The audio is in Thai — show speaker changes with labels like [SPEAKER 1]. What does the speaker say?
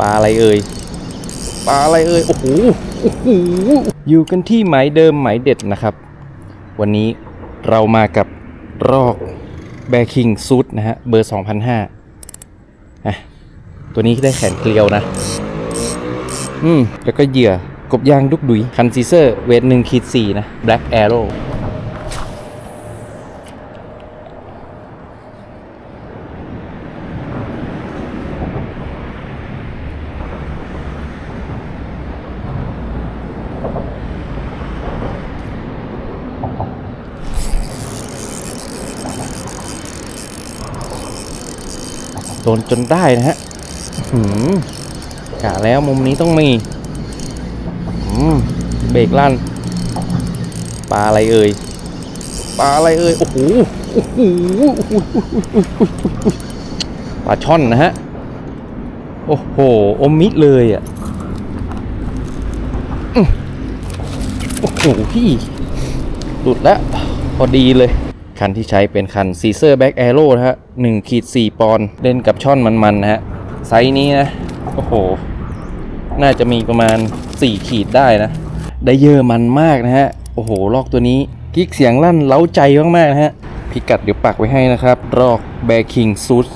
[SPEAKER 1] ปลาอะไรเอ่ยปลาอะไรเอ่ยโอ้โหโอ้โหอยู่กันที่หมายเดิมหมายเด็ดนะครับ วันนี้เรามากับรอกแบคิงซูดนะฮะเบอร์ 2005อะตัวนี้ได้แขนเกลียวนะ อืม แล้วก็เหยื่อกบยางดุกดุยคันซีเซอร์เวทหนึ่งขีดสี่นะ Black Arrow โโดนจนได้นะฮะหืมกะแล้วมุมนี้ต้องมีหืมเบรกลั่นปลาอะไรเอ่ยปลาอะไรเอ่ยโอ้โหโอ้โหปลาช่อนนะฮะโอ้โหอมมิดเลยอะโอ้โหพี่หลุดแล้วพอดีเลย คันที่ใช้เป็นคัน c ีเซอร์แบ็กแอโร่นะฮะ1ขีดสี่ปอนด์เล่นกับช่อนมันๆนะฮะไซส์นี้นะ โอ้โห น่าจะมีประมาณ 4 ขีดได้นะ ได้เยอะมันมากนะฮะ โอ้โห ลอกตัวนี้กิ๊กเสียงลั่นเล้าใจมากๆนะฮะ พิกัดเดี๋ยวปักไว้ให้นะครับ รอกแบคิงซูส